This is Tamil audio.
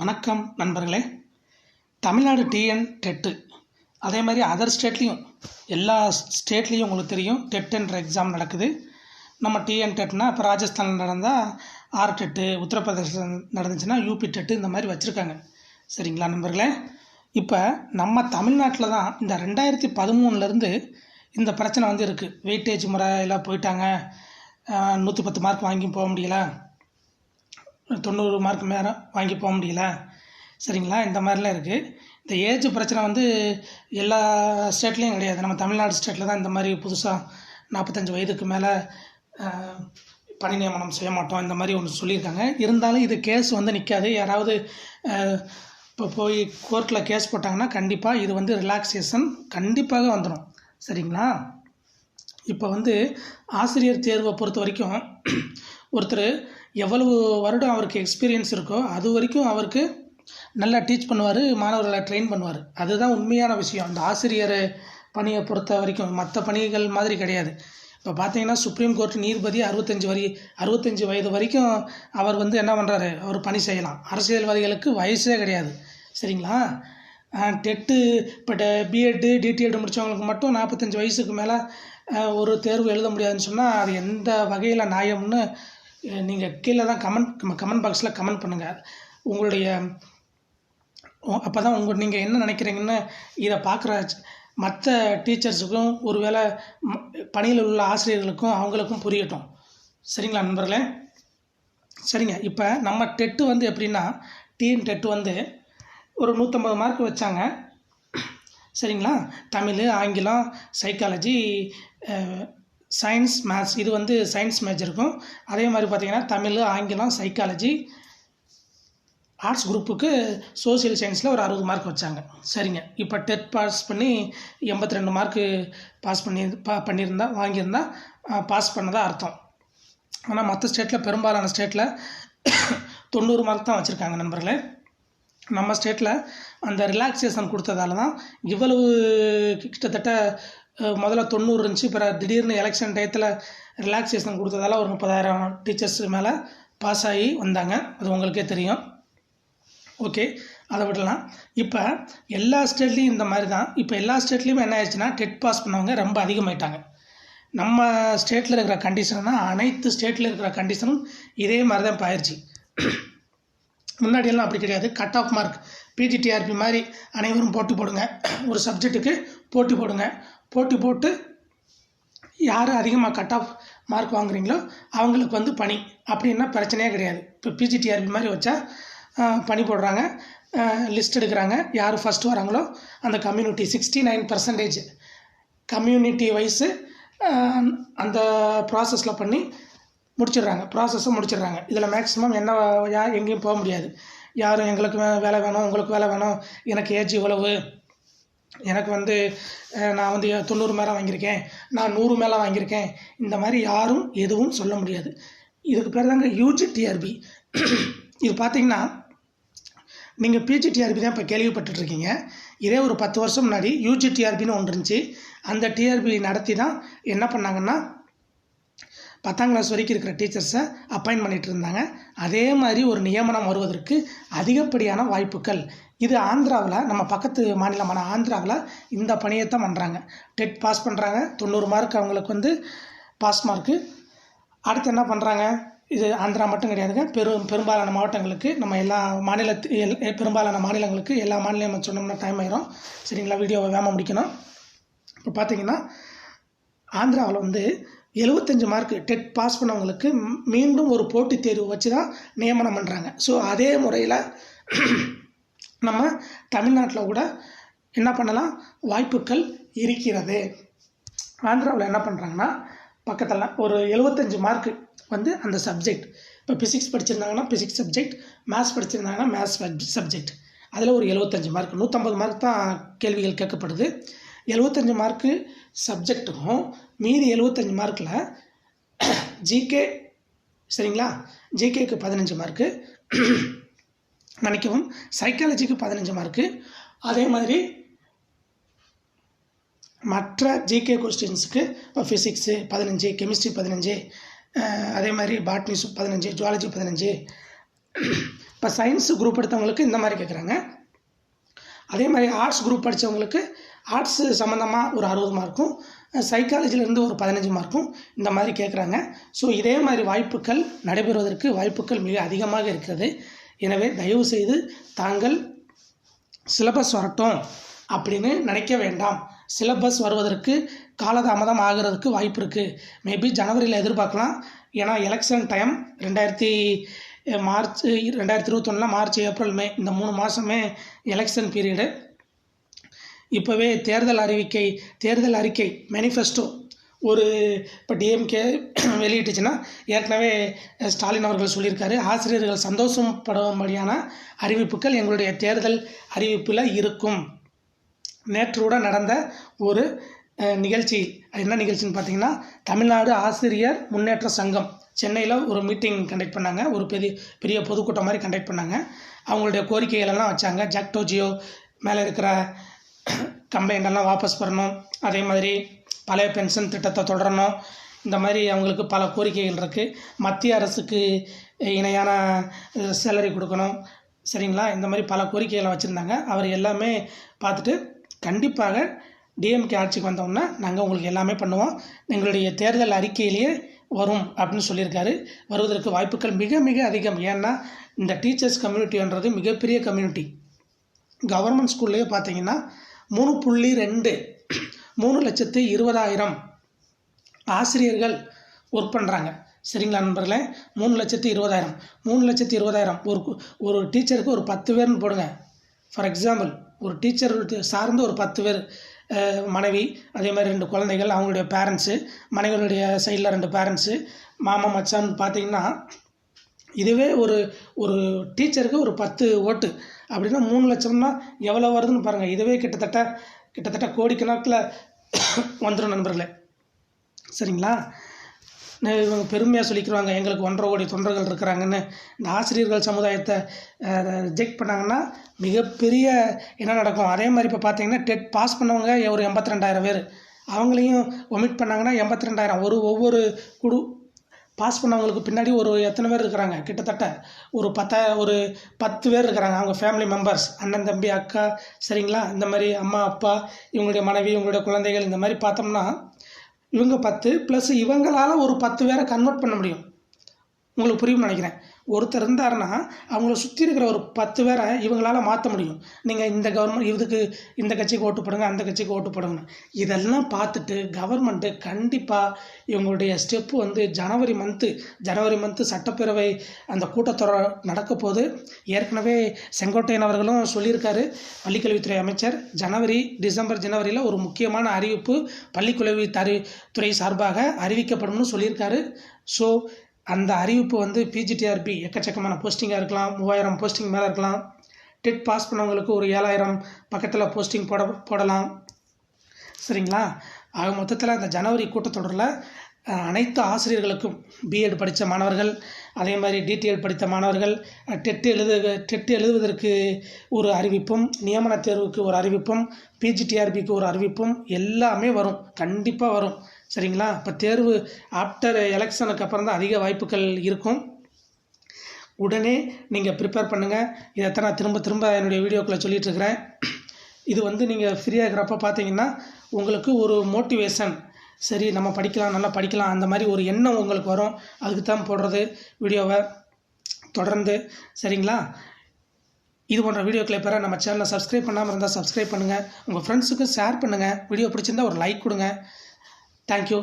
வணக்கம் நண்பர்களே. Tamil Nadu TN TET. அதே மாதிரி அதர் ஸ்டேட்லேயும் எல்லா ஸ்டேட்லேயும் உங்களுக்கு தெரியும் டெட்டுன்ற எக்ஸாம் நடக்குது. நம்ம டிஎன் டெட்னா இப்போ ராஜஸ்தானில் நடந்தால் ஆர் டெட்டு உத்தரப்பிரதேசம் நடந்துச்சுன்னா யூபி டெட்டு இந்த மாதிரி வச்சுருக்காங்க. சரிங்களா நண்பர்களே? இப்போ நம்ம தமிழ்நாட்டில் தான் இந்த ரெண்டாயிரத்தி பதிமூணுலேருந்து இந்த பிரச்சனை வந்து இருக்குது வெயிட்டேஜ் முறையில் போயிட்டாங்க. நூற்றி பத்து மார்க் வாங்கி போக முடியல. தொண்ணூறு மார்க் மேலே வாங்கி போக முடியல. சரிங்களா? இந்த மாதிரிலாம் இருக்குது இந்த ஏஜ் பிரச்சனை வந்து எல்லா ஸ்டேட்லேயும் கிடையாது. நம்ம தமிழ்நாடு ஸ்டேட்டில் தான் இந்த மாதிரி புதுசாக நாற்பத்தஞ்சு வயதுக்கு மேலே பணி நியமனம் செய்ய மாட்டோம். இந்த மாதிரி ஒன்று சொல்லியிருக்காங்க. இருந்தாலும் இது கேஸ் வந்து நிற்காது யாராவது இப்போ போய் கோர்ட்டில் கேஸ் போட்டாங்கன்னா கண்டிப்பாக இது வந்து ரிலாக்ஸேஷன் கண்டிப்பாக வந்துடும் சரிங்களா? இப்போ வந்து ஆசிரியர் தேர்வை பொறுத்த வரைக்கும் ஒருத்தர் எவ்வளவு வருடம் அவருக்கு எக்ஸ்பீரியன்ஸ் இருக்கோ அது வரைக்கும் அவருக்கு நல்லா டீச் பண்ணுவார் மாணவர்களை ட்ரெயின் பண்ணுவார். அதுதான் உண்மையான விஷயம். அந்த ஆசிரியர் பணியை பொறுத்த வரைக்கும் மற்ற பணிகள் மாதிரி கிடையாது. இப்போ பார்த்தீங்கன்னா சுப்ரீம் கோர்ட் நீதிபதி அறுபத்தஞ்சு வரி அறுபத்தஞ்சு வயது வரைக்கும் அவர் வந்து என்ன பண்ணுறாரு அவர் பணி செய்யலாம். அரசியல்வாதிகளுக்கு வயசே கிடையாது. சரிங்களா? டெட்டு இப்போ பிஎட்டு டிடிஎட் முடித்தவங்களுக்கு மட்டும் நாற்பத்தஞ்சு வயசுக்கு மேலே ஒரு தேர்வு எழுத முடியாதுன்னு சொன்னால் அது எந்த வகையில் நியாயம்னு நீங்கள் கீழே தான் கமெண்ட் கமெண்ட் பாக்ஸில் கமெண்ட் பண்ணுங்கள் உங்களுடைய அப்போ தான் உங்கள் நீங்கள் என்ன நினைக்கிறீங்கன்னு இதை பார்க்குற மற்ற டீச்சர்ஸுக்கும் ஒருவேளை பணியில் உள்ள ஆசிரியர்களுக்கும் அவங்களுக்கும் புரியட்டும். சரிங்களா நண்பர்களே? சரிங்க. இப்போ நம்ம டெட்டு வந்து எப்படின்னா டிஎன் டெட்டு வந்து ஒரு நூற்றம்பது மார்க் வச்சாங்க. சரிங்களா? தமிழ் ஆங்கிலம் சைக்காலஜி சயின்ஸ் மேத்ஸ் இது வந்து சயின்ஸ் மேஜருக்கும் அதே மாதிரி பார்த்திங்கன்னா தமிழ் ஆங்கிலம் சைக்காலஜி ஆர்ட்ஸ் குரூப்புக்கு சோசியல் சயின்ஸில் ஒரு அறுபது மார்க் வச்சாங்க. சரிங்க. இப்போ டெட் பாஸ் பண்ணி எண்பத்தி ரெண்டு மார்க்கு பாஸ் பண்ணி பா பண்ணியிருந்தா வாங்கியிருந்தா பாஸ் பண்ணதாக அர்த்தம். ஆனால் மற்ற ஸ்டேட்டில் பெரும்பாலான ஸ்டேட்டில் தொண்ணூறு மார்க் தான் வச்சுருக்காங்க நண்பர்களே. நம்ம ஸ்டேட்டில் அந்த ரிலாக்ஸேஷன் கொடுத்ததால தான் இவ்வளவு கிட்டத்தட்ட முதல்ல தொண்ணூறு இருந்துச்சு பிறகு திடீர்னு எலெக்ஷன் டயத்தில் ரிலாக்ஸேஷன் கொடுத்ததால ஒரு முப்பதாயிரம் டீச்சர்ஸ் மேலே பாஸ் ஆகி வந்தாங்க. அது உங்களுக்கே தெரியும். ஓகே அதை விடலாம். இப்போ எல்லா ஸ்டேட்லேயும் இந்த மாதிரி தான் இப்போ எல்லா ஸ்டேட்லேயுமே என்ன ஆயிடுச்சுன்னா டெட் பாஸ் பண்ணவங்க ரொம்ப அதிகமாயிட்டாங்க. நம்ம ஸ்டேட்டில் இருக்கிற கண்டிஷன்னா அனைத்து ஸ்டேட்டில் இருக்கிற கண்டிஷனும் இதே மாதிரி தான் இப்போ ஆயிடுச்சு. முன்னாடியெல்லாம் அப்படி கிடையாது. கட் ஆஃப் மார்க் பிஜிடிஆர்பி மாதிரி அனைவரும் போட்டி போடுங்க. ஒரு சப்ஜெக்ட்டுக்கு போட்டி போடுங்க. போட்டி போட்டு யார் அதிகமாக கட் ஆஃப் மார்க் வாங்குறீங்களோ அவங்களுக்கு வந்து பணி. அப்படின்னா பிரச்சனையே கிடையாது. இப்போ பிஜிடிஆர்பி மாதிரி வச்சா பணி போடுறாங்க. லிஸ்ட் எடுக்கிறாங்க. யார் ஃபஸ்ட் வராங்களோ அந்த community sixty nine percentage community wise அந்த ப்ராசஸில் பண்ணி முடிச்சிடுறாங்க. ப்ராசஸும் முடிச்சிடுறாங்க. இதில் மேக்ஸிமம் என்ன யார் எங்கேயும் போக முடியாது. யாரும் எங்களுக்கு வேலை வேணும் உங்களுக்கு வேலை வேணும் எனக்கு ஏஜ் இவ்வளவு எனக்கு வந்து நான் வந்து தொண்ணூறு மேலே வாங்கியிருக்கேன் நான் நூறு மேலே வாங்கியிருக்கேன் இந்த மாதிரி யாரும் எதுவும் சொல்ல முடியாது. இதுக்கு பேர் தாங்க யூஜிடிஆர்பி இது பார்த்தீங்கன்னா நீங்கள் பிஜிடிஆர்பி தான் இப்போ கேள்விப்பட்டுருக்கீங்க இதே ஒரு பத்து வருஷம் முன்னாடி யூஜி டிஆர்பின்னு ஒன்று இருந்துச்சு. அந்த டிஆர்பி நடத்தி தான் என்ன பண்ணாங்கன்னா பத்தாம் கிளாஸ் வரைக்கும் இருக்கிற டீச்சர்ஸை அப்பாயின்ட் பண்ணிகிட்டு இருந்தாங்க. அதே மாதிரி ஒரு நியமனம் வருவதற்கு அதிகப்படியான வாய்ப்புகள். இது ஆந்திராவில் நம்ம பக்கத்து மாநிலமான ஆந்திராவில் இந்த பணியை தான் பண்ணுறாங்க டெட் பாஸ் பண்ணுறாங்க தொண்ணூறு மார்க் அவங்களுக்கு வந்து பாஸ் மார்க்கு அடுத்து என்ன பண்ணுறாங்க இது ஆந்திரா மட்டும் கிடையாதுங்க. பெரும் பெரும்பாலான மாவட்டங்களுக்கு நம்ம எல்லா மாநிலத்து எல் பெரும்பாலான மாநிலங்களுக்கு எல்லா மாநிலம் சொன்னோம்னா டைம் ஆயிரும். சரிங்களா? வீடியோவை வேமா முடிக்கணும். இப்போ பார்த்தீங்கன்னா ஆந்திராவில் வந்து எழுபத்தஞ்சு மார்க் டெட் பாஸ் பண்ணவங்களுக்கு மீண்டும் ஒரு போட்டித் தேர்வு வச்சு தான் நியமனம் பண்ணுறாங்க ஸோ அதே முறையில் நம்ம தமிழ்நாட்டில் கூட என்ன பண்ணலாம்? வாய்ப்புகள் இருக்கிறது. ஆந்திராவில் என்ன பண்ணுறாங்கன்னா பக்கத்தில் ஒரு எழுபத்தஞ்சு மார்க்கு வந்து அந்த சப்ஜெக்ட் இப்போ ஃபிசிக்ஸ் படிச்சிருந்தாங்கன்னா ஃபிசிக்ஸ் சப்ஜெக்ட் மேத்ஸ் படிச்சிருந்தாங்கன்னா மேத்ஸ் சப்ஜெக்ட் அதில் ஒரு எழுபத்தஞ்சு மார்க் நூற்றம்பது மார்க் தான் கேள்விகள் கேட்கப்படுது. எழுபத்தஞ்சு மார்க்கு சப்ஜெக்ட்டுக்கும் மீதி எழுபத்தஞ்சு மார்க்கில் ஜிகே சரிங்களா? ஜிகேக்கு பதினஞ்சு மார்க்கு நினைக்கவும் சைக்காலஜிக்கு பதினஞ்சு மார்க்கு அதே மாதிரி மற்ற ஜிகே கொஸ்டின்ஸுக்கு இப்போ ஃபிசிக்ஸு பதினஞ்சு கெமிஸ்ட்ரி பதினஞ்சு அதே மாதிரி பாட்னி பதினஞ்சு ஜுவாலஜி பதினஞ்சு. இப்போ சயின்ஸ் குரூப் எடுத்தவங்களுக்கு இந்த மாதிரி கேட்குறாங்க அதே மாதிரி ஆர்ட்ஸ் குரூப் படித்தவங்களுக்கு ஆர்ட்ஸ் சம்மந்தமாக ஒரு அறுபது மார்க்கும் சைக்காலஜிலேருந்து ஒரு பதினஞ்சு மார்க்கும் இந்த மாதிரி கேட்குறாங்க ஸோ இதே மாதிரி வாய்ப்புகள் நடைபெறுவதற்கு வாய்ப்புகள் மிக அதிகமாக இருக்கிறது. எனவே தயவு செய்து தாங்கள் சிலபஸ் வரட்டும் அப்படின்னு நினைக்க வேண்டாம். சிலபஸ் வருவதற்கு காலதாமதம் ஆகிறதுக்கு வாய்ப்பு இருக்குது மேபி ஜனவரியில் எதிர்பார்க்கலாம். ஏன்னா எலெக்ஷன் டைம் ரெண்டாயிரத்தி மார்ச் ரெண்டாயிரத்தி இருபத்தொன்னில் மார்ச் ஏப்ரல் மே இந்த மூணு மாதமே எலெக்ஷன் பீரியடு இப்போவே தேர்தல் அறிவிக்கை தேர்தல் அறிக்கை மேனிஃபெஸ்டோ ஒரு இப்போ டிஎம்கே வெளியிட்டுச்சுன்னா ஏற்கனவே ஸ்டாலின் அவர்கள் சொல்லியிருக்காரு ஆசிரியர்கள் சந்தோஷம் படும்படியான அறிவிப்புகள் எங்களுடைய தேர்தல் அறிவிப்பில் இருக்கும். நேற்றுடன் நடந்த ஒரு நிகழ்ச்சி என்ன நிகழ்ச்சின்னு பார்த்தீங்கன்னா தமிழ்நாடு ஆசிரியர் முன்னேற்ற சங்கம். சென்னையில் ஒரு மீட்டிங் கண்டக்ட் பண்ணாங்க. ஒரு பெரிய பெரிய பொதுக்கூட்டம் மாதிரி கண்டக்ட் பண்ணாங்க. அவங்களுடைய கோரிக்கைகள் எல்லாம் வச்சாங்க. ஜாக்டோஜியோ மேலே இருக்கிற கம்ப்ளைண்ட் எல்லாம் வாபஸ் பெறணும் அதே மாதிரி பழைய பென்ஷன் திட்டத்தை தொடரணும். இந்த மாதிரி அவங்களுக்கு பல கோரிக்கைகள் இருக்குது மத்திய அரசுக்கு இணையான சேலரி கொடுக்கணும். சரிங்களா? இந்த மாதிரி பல கோரிக்கைகளை வச்சுருந்தாங்க. அவர் எல்லாமே பார்த்துட்டு கண்டிப்பாக டிஎம்கே ஆட்சிக்கு வந்தோம்னா நாங்கள் உங்களுக்கு எல்லாமே பண்ணுவோம். எங்களுடைய தேர்தல் அறிக்கையிலேயே வரும் அப்படின்னு சொல்லியிருக்காரு. வருவதற்கு வாய்ப்புகள் மிக மிக அதிகம். ஏன்னா இந்த டீச்சர்ஸ் கம்யூனிட்டின்றது மிகப்பெரிய கம்யூனிட்டி கவர்மெண்ட் ஸ்கூல்லையே பார்த்தீங்கன்னா மூணு புள்ளி ரெண்டு மூணு லட்சத்து இருபதாயிரம் ஆசிரியர்கள் ஒர்க் பண்ணுறாங்க சரிங்களா நண்பர்களே? மூணு லட்சத்து இருபதாயிரம். மூணு லட்சத்து இருபதாயிரம். ஒரு ஒரு டீச்சருக்கு ஒரு பத்து பேர்னு போடுங்க. ஃபார் எக்ஸாம்பிள் ஒரு டீச்சர் சார்ந்து ஒரு பத்து பேர் மனைவி அதே மாதிரி ரெண்டு குழந்தைகள் அவங்களுடைய பேரண்ட்ஸு மனைவிகளுடைய சைடில் ரெண்டு பேரண்ட்ஸு மாமா மச்சான் பார்த்தீங்கன்னா இதுவே ஒரு ஒரு டீச்சருக்கு ஒரு பத்து ஓட்டு. அப்படின்னா மூணு லட்சம்னா எவ்வளோ வருதுன்னு பாருங்கள் இதுவே கிட்டத்தட்ட கிட்டத்தட்ட கோடிக்கணக்கில் வந்துடும் நண்பர்களே. சரிங்களா? இவங்க பெருமையாக சொல்லிக்கிறாங்க எங்களுக்கு ஒன்றரை கோடி தொண்டர்கள் இருக்கிறாங்கன்னு. இந்த ஆசிரியர்கள் சமுதாயத்தை ரிஜெக்ட் பண்ணாங்கன்னா மிகப்பெரிய என்ன நடக்கும்? அதே மாதிரி இப்போ பார்த்தீங்கன்னா டெட் பாஸ் பண்ணவங்க ஒரு எண்பத்தி ரெண்டாயிரம் பேர். அவங்களையும் ஒமிட் பண்ணாங்கன்னா எண்பத்தி ரெண்டாயிரம். ஒரு ஒவ்வொரு குழு பாஸ் பண்ணவங்களுக்கு பின்னாடி ஒரு எத்தனை பேர் இருக்கிறாங்க? கிட்டத்தட்ட ஒரு பத்த ஒரு பத்து பேர் இருக்கிறாங்க. அவங்க ஃபேமிலி மெம்பர்ஸ் அண்ணன் தம்பி அக்கா சரிங்களா? இந்த மாதிரி அம்மா அப்பா இவங்களுடைய மனைவி இவங்களுடைய குழந்தைகள் இந்த மாதிரி பார்த்தோம்னா இவங்க பத்து ப்ளஸ் இவங்களால் ஒரு பத்து பேரை கன்வெர்ட் பண்ண முடியும். உங்களுக்கு புரியும்னு நினைக்கிறேன். ஒருத்தர் இருந்தாருன்னா அவங்கள சுற்றி இருக்கிற ஒரு பத்து பேரை இவங்களால மாற்ற முடியும். நீங்கள் இந்த கவர்மெண்ட் இதுக்கு இந்த கட்சிக்கு ஓட்டு போடுங்க அந்த கட்சிக்கு ஓட்டு போடுங்க இதெல்லாம் பார்த்துட்டு கவர்மெண்ட்டு கண்டிப்பாக இவங்களுடைய ஸ்டெப்பு வந்து ஜனவரி மந்த்து ஜனவரி மந்த்து சட்டப்பேரவை அந்த கூட்டத்தொடர் நடக்க போது ஏற்கனவே செங்கோட்டையன் அவர்களும் சொல்லியிருக்காரு. பள்ளிக்கல்வித்துறை அமைச்சர் ஜனவரி டிசம்பர் ஜனவரியில் ஒரு முக்கியமான அறிவிப்பு பள்ளிக்கல்வி தறி துறை சார்பாக அறிவிக்கப்படும்னு சொல்லியிருக்காரு. ஸோ அந்த அறிவிப்பு வந்து பிஜிடிஆர்பி எக்கச்சக்கமான போஸ்டிங்காக இருக்கலாம் மூவாயிரம் போஸ்டிங் மேலே இருக்கலாம். டெட் பாஸ் பண்ணவங்களுக்கு ஒரு ஏழாயிரம் பக்கத்தில் போஸ்டிங் போட போடலாம். சரிங்களா? ஆக மொத்தத்தில் அந்த ஜனவரி கூட்டத்தொடரில் அனைத்து ஆசிரியர்களுக்கும் பிஎட் படித்த மாணவர்கள் அதே மாதிரி டிடிஎட் படித்த மாணவர்கள் டெட் எழுது டெட் எழுதுவதற்கு ஒரு அறிவிப்பும் நியமன தேர்வுக்கு ஒரு அறிவிப்பும் பிஜிடிஆர்பிக்கு ஒரு அறிவிப்பும் எல்லாமே வரும். கண்டிப்பாக வரும். சரிங்களா? இப்போ தேர்வு ஆஃப்டர் எலெக்ஷனுக்கு அப்புறம் தான் அதிக வாய்ப்புகள் இருக்கும். உடனே நீங்கள் ப்ரிப்பேர் பண்ணுங்கள் இதைத்தான் நான் திரும்ப திரும்ப என்னுடைய வீடியோக்குள்ளே சொல்லிகிட்ருக்கிறேன் இது வந்து நீங்கள் ஃப்ரீயாக இருக்கிறப்ப பார்த்தீங்கன்னா உங்களுக்கு ஒரு மோட்டிவேஷன் சரி நம்ம படிக்கலாம் நல்லா படிக்கலாம் அந்த மாதிரி ஒரு எண்ணம் உங்களுக்கு வரும். அதுக்கு தான் போடுறது வீடியோவை தொடர்ந்து. சரிங்களா? இது போன்ற வீடியோக்களை பெற நம்ம சேனலை சப்ஸ்கிரைப் பண்ணாமல் இருந்தால் சப்ஸ்கிரைப் பண்ணுங்கள் உங்கள் ஃப்ரெண்ட்ஸுக்கு ஷேர் பண்ணுங்கள் வீடியோ பிடிச்சிருந்தா ஒரு லைக் கொடுங்க. தேங்க்யூ